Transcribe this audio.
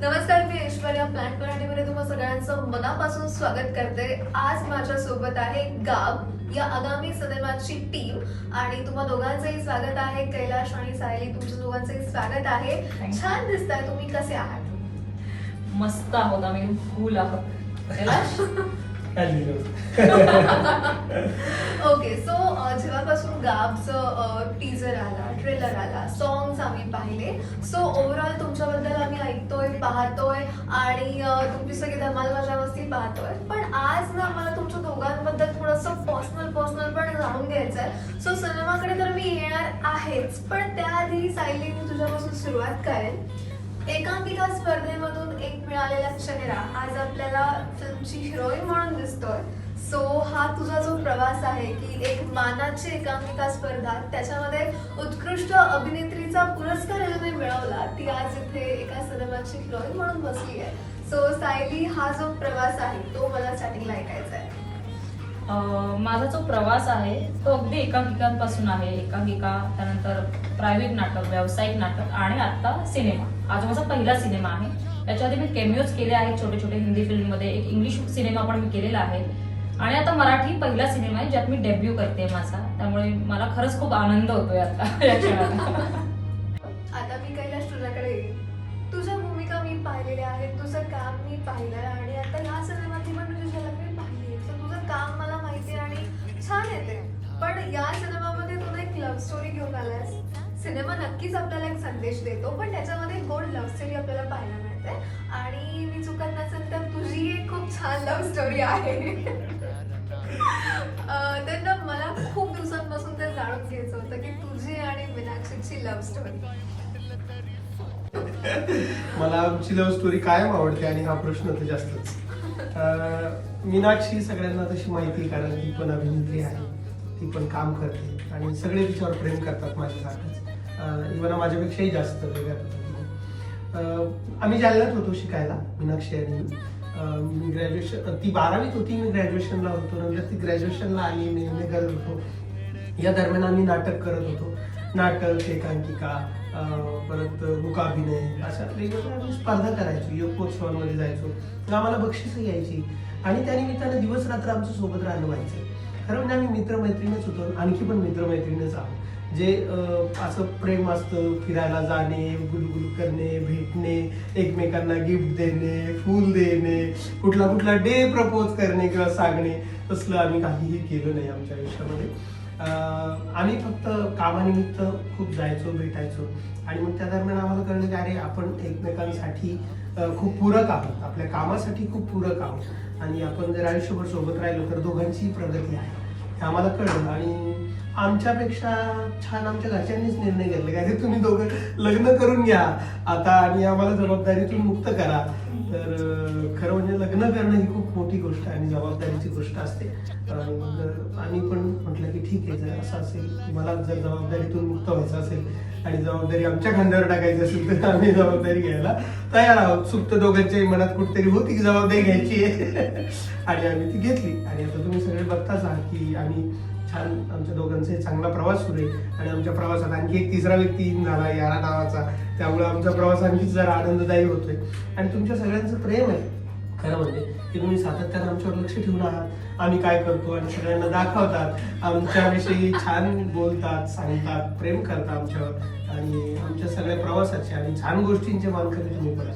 नमस्कार मी ऐश्वर्या प्लॅन मराठीमध्ये तुम्हा सगळ्यांचं मनापासून स्वागत करते. आज माझ्या सोबत आहे गाब या आगामी सिनेमाची टीम आणि तुम्हा दोघांचंही स्वागत आहे. कैलाश आणि सायली तुमच्या दोघांचंही स्वागत आहे. छान दिसताय तुम्ही कसे आहात? मस्त आहोत आम्ही फुल आहोत. कैलाश? ओके सो जेव्हापासून गाबचं टीजर आला ट्रेलर आला सॉंग्स आम्ही पाहिले. सो ओव्हरऑल तुमच्याबद्दल आम्ही ऐकतोय पाहतोय आणि तुमची सगळी धमाल मजा वस्ती पाहतोय. पण आज ना मला तुमच्या दोघांबद्दल थोडंसं पर्सनल पर्सनल पण जाणून घ्यायचं आहे. सो सिनेमाकडे तर मी येणार आहेच पण त्याआधी सायली मी तुझ्यापासून सुरुवात करेन. एकांकिका स्पर्धेमधून एक मिळालेला चेहरा आज आपल्याला फिल्मची हिरोईन म्हणून दिसतोय. सो हा तुझा जो प्रवास आहे की एक मानाची एकांकिका स्पर्धा त्याच्यामध्ये उत्कृष्ट अभिनेत्रीचा पुरस्कार हिने मिळवला ती आज इथे एका सिनेमाची हिरोईन म्हणून बसली आहे. सो सायली हा जो प्रवास आहे तो मला स्टार्टिंगला ऐकायचा आहे. अं, माझा जो प्रवास आहे तो अगदी एकांकिकांपासून आहे. एकांकिका त्यानंतर प्रायव्हेट नाटक व्यावसायिक नाटक आणि आता सिनेमा. आज माझा पहिला सिनेमा आहे त्याच्याआधी मी केमिओज केले आहेत छोटे छोटे हिंदी फिल्ममध्ये. एक इंग्लिश सिनेमा पण मी केलेला आहे. आणि आता मराठी पहिला सिनेमा आहे ज्यात मी डेब्यू करते माझा. त्यामुळे मला खरंच खूप आनंद होतोय आता आता मी कैलाश तुझ्याकडे येईल तुझ्या भूमिका मी पाहिलेल्या आहेत तुझं काम मी पाहिलंय आणि आता ह्या सिनेमातली पण मी तुझ्या मी पाहिली सो तुझं काम मला माहिती आहे आणि छान येते पण या सिनेमामध्ये तुला एक लव्ह स्टोरी घेऊन आलायस. सिनेमा नक्कीच आपल्याला एक संदेश देतो पण त्याच्यामध्ये गोड लव्ह स्टोरी आपल्याला पाहायला मिळते. आणि मी चुकत नसेल तर तुझी एक खूप छान लव्ह स्टोरी आहे. तर ना मला खूप दिवसांपासून ते जाणून घ्यायचं होतं की तुझी आणि मीनाक्षीची लव्ह स्टोरी मला आमची लव्ह स्टोरी कायम आवडते आणि हा प्रश्न तर जास्तच. मीनाक्षी सगळ्यांना तशी माहिती आहे, कारण ती पण अभिनेत्री आहे. ती पण काम करते आणि सगळे तिच्यावर प्रेम करतात माझ्यासारखंच. इव्हन माझ्यापेक्षाही जास्त वेगळ्या आम्ही जालन्यात होतो शिकायला मीनाक्षी आणि मी. ग्रॅज्युएशन ती बारावीत होती मी ग्रॅज्युएशनला होतो. नंतर ती ग्रॅज्युएशनला आली मी एम करत होतो. या दरम्यान आम्ही नाटक करत होतो. नाटक एकांकिका परत मुकाभिनय अशा वेगवेगळ्या आम्ही स्पर्धा करायचो. योगोत्सवांमध्ये जायचो. तर आम्हाला बक्षिसं यायची. आणि त्या निमित्तानं दिवस रात्र आमचं सोबत राहणं व्हायचं. खरं म्हणजे आम्ही मित्रमैत्रिणीच होतो आणखी पण मित्रमैत्रिणीच आहोत. जे असं प्रेम असतं फिरायला जाणे गुलगुल करणे भेटणे एकमेकांना गिफ्ट देणे फूल देणे कुठला कुठला डे प्रपोज करणे किंवा सांगणे तसलं आम्ही काहीही केलं नाही आमच्या आयुष्यामध्ये. आम्ही फक्त कामानिमित्त खूप जायचो भेटायचो. आणि मग त्या दरम्यान आम्हाला कळलं की अरे आपण एकमेकांसाठी खूप पूरक आहोत. आपल्या कामासाठी खूप पूरक आहोत. आणि आपण जर आयुष्यभर सोबत राहिलो तर दोघांचीही प्रगती आहे. हे आम्हाला कळलं आणि आमच्यापेक्षा छान आमच्या घरच्यांनीच निर्णय घेतला. काय तुम्ही दोघं लग्न करून घ्या. आता आणि आम्हाला जबाबदारीतून मुक्त करा. तर खरं म्हणजे लग्न करणं ही खूप मोठी गोष्ट आहे आणि जबाबदारीची गोष्ट असते. आणि आम्ही पण म्हटलं की ठीक आहे जर असं असेल मला जर जबाबदारीतून मुक्त व्हायचं असेल आणि जबाबदारी आमच्या खांद्यावर टाकायची असेल तर आम्ही जबाबदारी घ्यायला तयार आहोत. सुप्त दोघांच्याही मनात कुठेतरी होती की जबाबदारी घ्यायची आहे. आणि आम्ही ती घेतली. आणि आता तुम्ही सगळे बघताच आहात की आम्ही छान आमच्या दोघांचा चांगला प्रवास सुरू आहे. आणि आमच्या प्रवासात आणखी एक तिसरा व्यक्ती झाला यारा नावाचा. त्यामुळे आमचा प्रवास आणखीच जरा आनंददायी होतोय. आणि तुमच्या सगळ्यांचं प्रेम आहे. खरं म्हणजे की तुम्ही सातत्यानं आमच्यावर लक्ष ठेवून आहात. आम्ही काय करतो? आणि सगळ्यांना दाखवतात. आमच्याविषयी छान बोलतात सांगतात प्रेम करतात आमच्यावर. आणि आमच्या सगळ्या प्रवासाचे आणि छान गोष्टींचे मानकरी तुम्ही पण